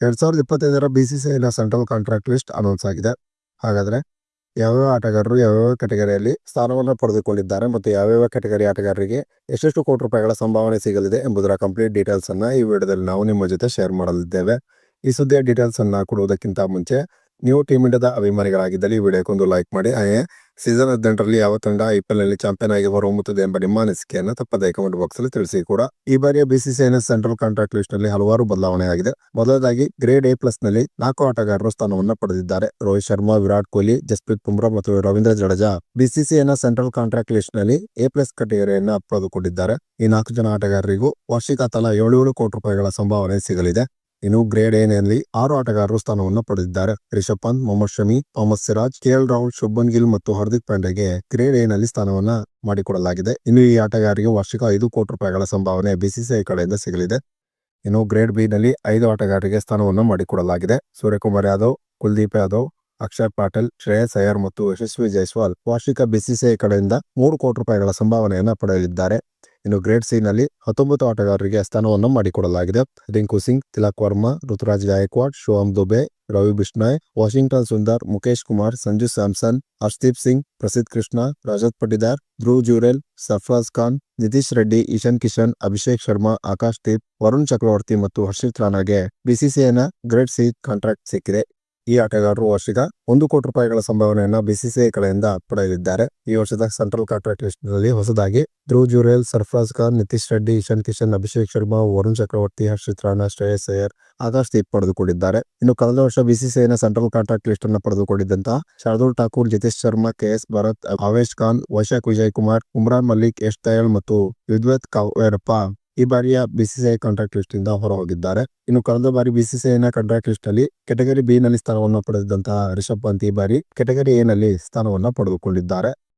ಎರಡ್ ಸಾವಿರದ ಇಪ್ಪತ್ತೈದರ ಬಿ ಸಿ ಸಿ ಐನ ಸೆಂಟ್ರಲ್ ಕಾಂಟ್ರಾಕ್ಟ್ ಲಿಸ್ಟ್ ಅನೌನ್ಸ್ ಆಗಿದೆ. ಹಾಗಾದ್ರೆ ಯಾವ್ಯಾವ ಆಟಗಾರರು ಯಾವ್ಯಾವ ಕೆಟಗರಿಯಲ್ಲಿ ಸ್ಥಾನವನ್ನು ಪಡೆದುಕೊಂಡಿದ್ದಾರೆ ಮತ್ತು ಯಾವ್ಯಾವ ಕೆಟಗರಿ ಆಟಗಾರರಿಗೆ ಎಷ್ಟೆಷ್ಟು ಕೋಟಿ ರೂಪಾಯಿಗಳ ಸಂಭಾವನೆ ಸಿಗಲಿದೆ ಎಂಬುದರ ಕಂಪ್ಲೀಟ್ ಡೀಟೇಲ್ಸ್ ಅನ್ನ ಈ ವಿಡಿಯೋದಲ್ಲಿ ನಾವು ನಿಮ್ಮ ಜೊತೆ ಶೇರ್ ಮಾಡಲಿದ್ದೇವೆ. ಈ ಸುದ್ದಿಯ ಡೀಟೇಲ್ಸ್ ಅನ್ನ ಕೊಡುವುದಕ್ಕಿಂತ ಮುಂಚೆ ನೀವು ಟೀಮ್ ಇಂಡಿಯಾದ ಅಭಿಮಾನಿಗಳಾಗಿದ್ದಲ್ಲಿ ಈ ವಿಡಿಯೋಕ್ಕೊಂದು ಲೈಕ್ ಮಾಡಿ. ಹಾಗೆ ಸೀಸನ್ ಹದಿನೆಂಟರಲ್ಲಿ ಯಾವ ತಂಡ ಐಪಿಎಲ್ನಲ್ಲಿ ಚಾಂಪಿಯನ್ ಆಗಿ ಹೊರಹೊಮ್ಮುತ್ತದೆ ಎಂಬ ನಿಮ್ಮ ಅನಿಸಿಕೆಯನ್ನು ತಪ್ಪದೇ ಕಮೆಂಟ್ ಬಾಕ್ಸ್ ಅಲ್ಲಿ ತಿಳಿಸಿ ಕೂಡ. ಈ ಬಾರಿಯ ಬಿಸಿಸಿಐನ ಸೆಂಟ್ರಲ್ ಕಾಂಟ್ರಾಕ್ಟ್ ಲಿಸ್ಟ್ನಲ್ಲಿ ಹಲವಾರು ಬದಲಾವಣೆ ಆಗಿದೆ. ಮೊದಲದಾಗಿ ಗ್ರೇಡ್ ಎ ಪ್ಲಸ್ನಲ್ಲಿ ನಾಲ್ಕು ಆಟಗಾರರು ಸ್ಥಾನವನ್ನು ಪಡೆದಿದ್ದಾರೆ. ರೋಹಿತ್ ಶರ್ಮಾ, ವಿರಾಟ್ ಕೊಹ್ಲಿ, ಜಸ್ಪ್ರೀತ್ ಬುಮ್ರಾ ಮತ್ತು ರವೀಂದ್ರ ಜಡೇಜಾ ಬಿಸಿಸಿಐನ ಸೆಂಟ್ರಲ್ ಕಾಂಟ್ರಾಕ್ಟ್ ಲಿಸ್ಟ್ನಲ್ಲಿ ಎ ಪ್ಲಸ್ ಕಟಗರಿಯನ್ನು ಪಡೆದುಕೊಂಡಿದ್ದಾರೆ. ಈ ನಾಲ್ಕು ಜನ ಆಟಗಾರರಿಗೂ ವಾರ್ಷಿಕ ತಲಾ ಏಳು ಏಳು ಕೋಟಿ ರೂಪಾಯಿಗಳ ಸಂಭಾವನೆ ಸಿಗಲಿದೆ. ಇನ್ನು ಗ್ರೇಡ್ ಎ ನಲ್ಲಿ ಆರು ಆಟಗಾರರು ಸ್ಥಾನವನ್ನು ಪಡೆದಿದ್ದಾರೆ. ರಿಷಬ್ ಪಂತ್, ಮೊಹಮ್ಮದ್ ಶಮಿ, ಮೊಹಮ್ಮದ್ ಸಿರಾಜ್ ಕೆಎಲ್ ರಾಹುಲ್ ಶುಭನ್ ಗಿಲ್ ಮತ್ತು ಹಾರ್ದಿಕ್ ಪಾಂಡೆಗೆ ಗ್ರೇಡ್ ಎ ನಲ್ಲಿ ಸ್ಥಾನವನ್ನ ಮಾಡಿಕೊಡಲಾಗಿದೆ. ಇನ್ನು ಈ ಆಟಗಾರರಿಗೆ ವಾರ್ಷಿಕ ಐದು ಕೋಟಿ ರೂಪಾಯಿಗಳ ಸಂಭಾವನೆ ಬಿಸಿಸಿಐ ಕಡೆಯಿಂದ ಸಿಗಲಿದೆ. ಇನ್ನು ಗ್ರೇಡ್ ಬಿ ನಲ್ಲಿ ಐದು ಆಟಗಾರರಿಗೆ ಸ್ಥಾನವನ್ನು ಮಾಡಿಕೊಡಲಾಗಿದೆ. ಸೂರ್ಯಕುಮಾರ್ ಯಾದವ್, ಕುಲ್ದೀಪ್ ಯಾದವ್, ಅಕ್ಷಯ್ ಪಾಟೀಲ್, ಶ್ರೇಯಸ್ ಅಯ್ಯರ್ ಮತ್ತು ಯಶಸ್ವಿ ಜೈಸ್ವಾಲ್ ವಾರ್ಷಿಕ ಬಿಸಿಸಿಐ ಕಡೆಯಿಂದ ಮೂರು ಕೋಟಿ ರೂಪಾಯಿಗಳ ಸಂಭಾವನೆಯನ್ನು ಪಡೆಯಲಿದ್ದಾರೆ. ಇನ್ನು ಗ್ರೇಟ್ ಸಿ ನಲ್ಲಿ ಹತ್ತೊಂಬತ್ತು ಆಟಗಾರರಿಗೆ ಸ್ಥಾನವನ್ನು ಮಾಡಿಕೊಡಲಾಗಿದೆ. ರಿಂಕು ಸಿಂಗ್, ತಿಲಕ್ ವರ್ಮಾ, ಋತುರಾಜ್ ಗಾಯಕ್ವಾಡ್ ಶೋಹಮ್ ದುಬೆ, ರವಿ ಬಿಷ್ಣಾಯ್, ವಾಷಿಂಗ್ಟನ್ ಸುಂದರ್ ಮುಖೇಶ್ ಕುಮಾರ್, ಸಂಜು ಸ್ಯಾಮ್ಸನ್, ಹರ್ಷದೀಪ್ ಸಿಂಗ್, ಪ್ರಸಿದ್ಧ ಕೃಷ್ಣ, ರಜತ್ ಪಟ್ಟಿದಾರ್ ಧ್ರುವ್ ಜೂರೆಲ್, ಸರ್ಫರಾಜ್ ಖಾನ್, ನಿತೀಶ್ ರೆಡ್ಡಿ ಇಶಾನ್ ಕಿಶನ್, ಅಭಿಷೇಕ್ ಶರ್ಮಾ, ಆಕಾಶ್ ದೀಪ್, ವರುಣ್ ಚಕ್ರವರ್ತಿ ಮತ್ತು ಹರ್ಷಿತ್ ರಾಣಾಗೆ ಬಿಸಿಸಿಐನ ಗ್ರೇಡ್ ಸಿ ಕಾಂಟ್ರಾಕ್ಟ್ ಸಿಕ್ಕಿದೆ. ಈ ಆಟಗಾರರು ವರ್ಷದ ಒಂದು ಕೋಟಿ ರೂಪಾಯಿಗಳ ಸಂಭಾವನೆಯನ್ನ ಬಿಸಿಸಿಐ ಕಡೆಯಿಂದ ಪಡೆಯಲಿದ್ದಾರೆ ಈ ವರ್ಷದ ಸೆಂಟ್ರಲ್ ಕಾಂಟ್ರಾಕ್ಟ್ ಲಿಸ್ಟ್ನಲ್ಲಿ ಹೊಸದಾಗಿ ಧ್ರುವ್ ಜುರೇಲ್ ಸರ್ಫರಾಜ್ ಖಾನ್, ನಿತೀಶ್ ರೆಡ್ಡಿ, ಇಶಾನ್ ಕಿಶನ್, ಅಭಿಷೇಕ್ ಶರ್ಮಾ, ವರುಣ್ ಚಕ್ರವರ್ತಿ, ಹರ್ಷಿತ್ ರಾಣಾ, ಶ್ರೇಯಸ್ ಅಯ್ಯರ್ ಆಕಾಶ್ ದೀಪ್ ಪಡೆದುಕೊಂಡಿದ್ದಾರೆ. ಇನ್ನು ಕಳೆದ ವರ್ಷ ಬಿಸಿಸಿಐನ ಸೆಂಟ್ರಲ್ ಕಾಂಟ್ರಾಕ್ಟ್ ಲಿಸ್ಟ್ ಅನ್ನು ಪಡೆದುಕೊಂಡಿದ್ದಂತಹ ಶಾರ್ದೂಲ್ ಠಾಕೂರ್ ಜಿತೇಶ್ ಶರ್ಮಾ, ಕೆಎಸ್ ಭರತ್ ಅವೇಶ್ ಖಾನ್, ವೈಶಾಖ್ ವಿಜಯ್ ಕುಮಾರ್, ಉಮ್ರಾನ್ ಮಲ್ಲಿಕ್, ಯಶ್ ದಯಾಳ್ ಮತ್ತು ವಿದ್ವತ್ ಕಾವೇರಪ್ಪ ಈ ಬಾರಿಯ ಬಿಸಿಸಿಐ ಕಾಂಟ್ರಾಕ್ಟ್ ಲಿಸ್ಟ್ ಇಂದ ಹೊರಹೋಗಿದ್ದಾರೆ. ಇನ್ನು ಕಳೆದ ಬಾರಿ ಬಿಸಿಸಿಐನ ಕಾಂಟ್ರಾಕ್ಟ್ ಲಿಸ್ಟ್ ಅಲ್ಲಿ ಕೆಟಗರಿ ಬಿ ನಲ್ಲಿ ಸ್ಥಾನವನ್ನು ಪಡೆದಿದ್ದಂತಹ ರಿಷಬ್ ಪಂತ್ ಈ ಬಾರಿ ಕೆಟಗರಿ ಎ ನಲ್ಲಿ ಸ್ಥಾನವನ್ನು ಪಡೆದುಕೊಂಡಿದ್ದಾರೆ.